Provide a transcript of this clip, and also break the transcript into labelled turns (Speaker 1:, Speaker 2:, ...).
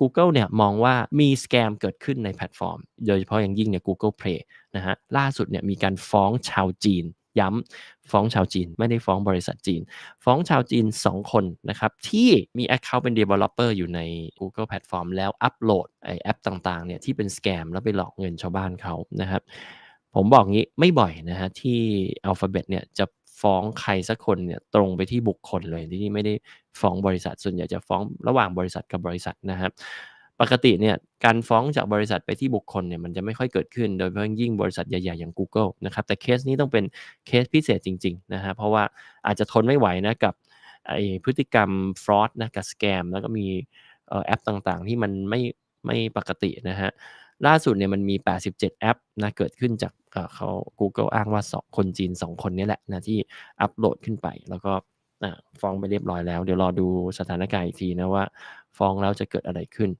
Speaker 1: Google เนี่ยมองว่ามีสแกมเกิดขึ้นในแพลตฟอร์ม โดยเฉพาะอย่างยิ่งเนี่ย Google Play นะฮะล่าสุดเนี่ยมีการฟ้องชาวจีน ย้ำฟ้องชาวจีน ไม่ได้ฟ้องบริษัทจีน ฟ้องชาวจีน 2 คนนะครับ ที่มี Account เป็น Developer อยู่ใน Google Platform แล้วอัปโหลดไอแอปต่างๆเนี่ยที่เป็นสแกมแล้วไปหลอกเงินชาวบ้านเขานะครับผมบอกงี้ไม่บ่อยนะฮะที่ Alphabet เนี่ยจะ ฟ้องใครสักคนเนี่ยตรงไปที่บุคคลเลยที่ไม่ได้ฟ้องบริษัท ส่วนใหญ่จะฟ้องระหว่างบริษัทกับบริษัทนะครับปกติเนี่ยการฟ้องจากบริษัทไปที่บุคคลเนี่ยมันจะไม่ค่อยเกิดขึ้น โดยเฉพาะยิ่งบริษัทใหญ่ๆอย่าง Google นะครับแต่เคสนี้ต้องเป็นเคสพิเศษจริงๆนะฮะเพราะว่าอาจจะทนไม่ไหวนะกับไอพฤติกรรมฟรอดนะกับสแกมแล้วก็มีแอปต่างๆ ที่มันไม่ไม่ปกตินะฮะ ล่าสุดเนี่ยมันมี 87 แอปนะเกิดขึ้นจากเขา Google อ้างว่า 2 คนจีน 2 คนนี้แหละนะที่อัปโหลดขึ้นไป แล้วก็ฟ้องไปเรียบร้อยแล้ว เดี๋ยวรอดูสถานการณ์อีกทีนะว่า ฟ้องแล้วจะเกิดอะไรขึ้น